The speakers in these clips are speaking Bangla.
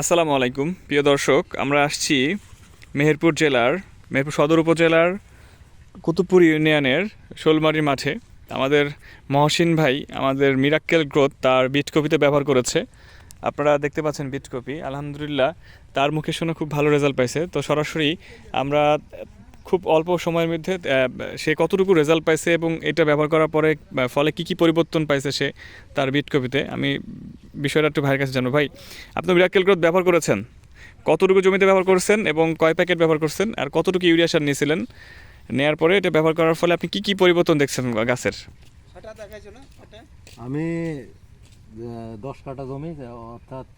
আসসালামু আলাইকুম, প্রিয় দর্শক, আমরা আসছি মেহেরপুর জেলার, মেহেরপুর সদর উপজেলার কুতুবপুর ইউনিয়নের শোলমারি মাঠে। আমাদের মহসিন ভাই আমাদের মিরাক্কেল গ্রোথ তার বিট কপিতে ব্যবহার করেছে। আপনারা দেখতে পাচ্ছেন বিট কপি আলহামদুলিল্লাহ, তার মুখে শুনে খুব ভালো রেজাল্ট পাইছে। তো সরাসরি আমরা খুব অল্প সময়ের মধ্যে সে কতটুকু রেজাল্ট পাইছে এবং এটা ব্যবহার করার পরে ফলে কি কি পরিবর্তন পাইছে সে, তার বিট কপিতে আমি বিষয়টা একটু ভাইয়ের কাছে জানব। ভাই, আপনি মিরাক্কেল গ্রোথ ব্যবহার করেছেন? কতটুকু জমিতে ব্যবহার করছেন এবং কয় প্যাকেট ব্যবহার করছেন? আর কতটুকু ইউরিয়া সার নিয়েছিলেন? নেয়ার পরে এটা ব্যবহার করার ফলে আপনি কি কি পরিবর্তন দেখছেন গাছের? আমি দশ কাঠা জমি, অর্থাৎ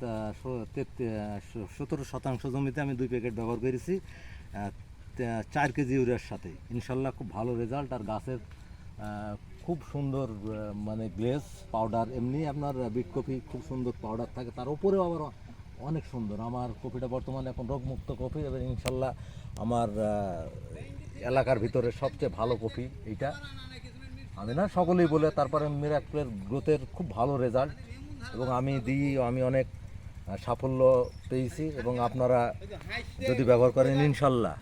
সতেরো শতাংশ জমিতে আমি দুই প্যাকেট ব্যবহার করেছি। চার কেজি ইউরিয়ার সাথে। ইনশাল্লাহ খুব ভালো রেজাল্ট আর গাছের খুব সুন্দর মানে গ্লেস পাউডার এমনি আপনার বিট কপি খুব সুন্দর পাউডার থাকে। তার উপরেও আবার অনেক সুন্দর। আমার কপিটা বর্তমানে এখন রোগমুক্ত কপি এবং ইনশাল্লাহ আমার এলাকার ভিতরে সবচেয়ে ভালো কপি এইটা। আমি না, সকলেই বলে, তারপরে মিরাক্লের গ্রোথের খুব ভালো রেজাল্ট এবং আমি দিই, আমি অনেক সাফল্য পেয়েছি। এবং আপনারা যদি ব্যবহার করেন, ইনশাল্লাহ।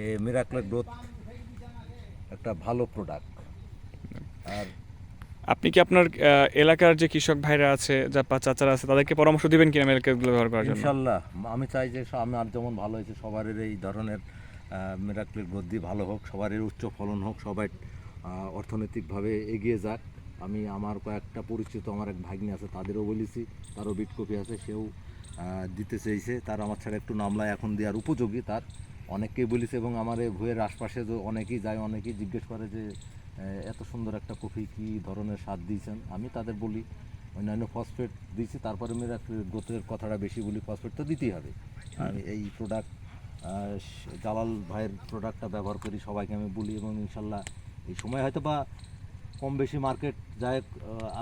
এই মিরাক্লের গ্রোথ একটা ভালো প্রোডাক্ট আর আপনি কি আপনার এলাকার যে কৃষক ভাইরা আছে যা পা- চাচারা আছে তাদেরকে পরামর্শ দিবেন কিনা মেলকেটগুলো ব্যবহার করার জন্য? ইনশাল্লাহ। আমি চাই যে আমার যেমন ভালো হয়েছে সবারই এই ধরনের মিরাক্লের গ্রোথ দিয়ে ভালো হোক সবারই উচ্চ ফলন হোক সবাই অর্থনৈতিকভাবে এগিয়ে যাক। আমি আমার কয়েকটা পরিচিত আমার এক ভাগ্নি আছে তাদেরও বলেছি তারও বিট কপি আছে সেও দিতে চেয়েছে। তার আমার ছাড়া একটু নামলায় এখন দেওয়ার উপযোগী তার। অনেককেই বলেছে এবং আমার এই ভুয়ের আশপাশে তো অনেকেই যায় অনেকেই জিজ্ঞেস করে যে এত সুন্দর একটা কফি কী ধরনের স্বাদ দিয়েছেন? আমি তাদের বলি অন্যান্য ফসফেট দিয়েছি তারপরে মেয়েরা গোত্রের কথাটা বেশি বলি ফসফেট তো দিতেই হবে। আমি এই প্রোডাক্ট জালাল ভাইয়ের প্রোডাক্টটা ব্যবহার করি সবাইকে আমি বলি এবং ইনশাল্লাহ এই সময় হয়তো বা কম বেশি মার্কেট যাই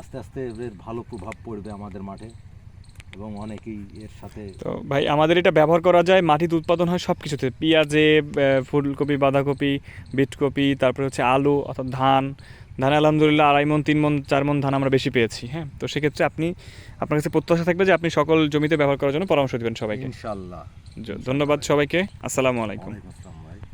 আস্তে আস্তে এর ভালো প্রভাব পড়বে আমাদের মাঠে। এবং অনেকেই এর সাথে তো ভাই আমাদের এটা ব্যবহার করা যায় মাটিতে উৎপাদন হয় সব কিছুতে পেঁয়াজে ফুলকপি বাঁধাকপি বিটকপি তারপরে হচ্ছে আলু অর্থাৎ ধান। ধান আলহামদুলিল্লাহ আড়াই মন তিন মন চার মন ধান আমরা বেশি পেয়েছি হ্যাঁ? তো সেক্ষেত্রে আপনি আপনার কাছে প্রত্যাশা থাকবে যে আপনি সকল জমিতে ব্যবহার করার জন্য পরামর্শ দেবেন সবাইকে। ইনশাল্লাহ ধন্যবাদ সবাইকে। আসসালামু আলাইকুম।